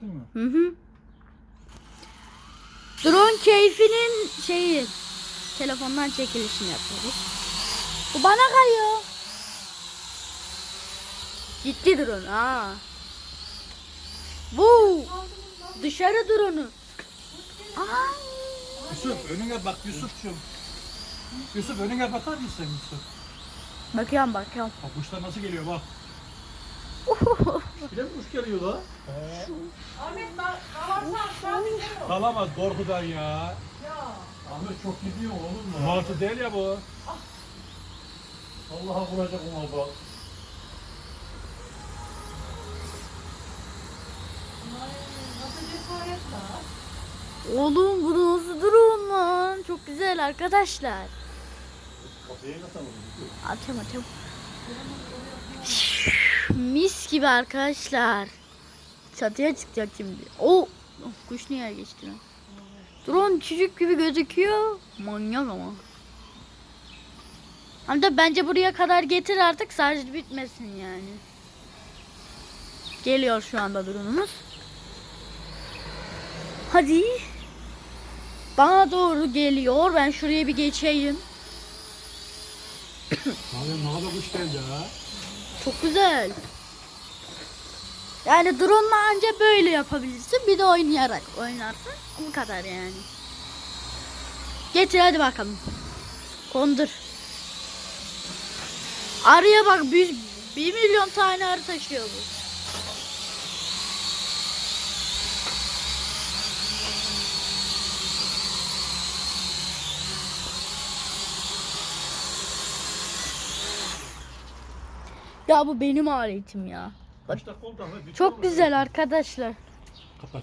Baktın mı? Hı hı. Drone keyfinin şeyi. Telefondan çekilişini yapıyoruz. Bu bana kayıyor. Gitti drone ha. Bu dışarı drone'u. Aa. Yusuf önüne bak Yusuf'cum. Yusuf önüne bakar mısın Yusuf? Bakıyorum bakıyorum. Bak kuşlar nasıl geliyor bak. Bir de mi kuş geliyor la? Ahmet bak düşer o. Kalamaz korkudan ya. Ya. Ahmet çok gidiyor oğlum mu? Martı değil ya bu. Allah'a vuracak ona bak. Oğlum bu nasıl drone lan? Çok güzel arkadaşlar. Kapıya nasıl? Atıyorum atıyorum. Mis gibi arkadaşlar. Çatıya çıkacak şimdi. O kuş niye geçti lan? Drone çocuk gibi gözüküyor. Manyak ama. Hem de bence buraya kadar getir artık sadece bitmesin yani. Geliyor şu anda drone'umuz. Hadi. Bana doğru geliyor. Ben şuraya bir geçeyim. Abi ne kadar kuş geldi ha. Çok güzel. Yani drone'la anca böyle yapabilirsin. Bir de oynayarak oynarsın. Bu kadar yani. Getir hadi bakalım. Kondur. Arıya bak bir, bir milyon tane arı taşıyor bu. Ya bu benim aletim ya. Kaç dakika oldu Ahmet? Bitti Çok mi? güzel arkadaşlar. Kapat.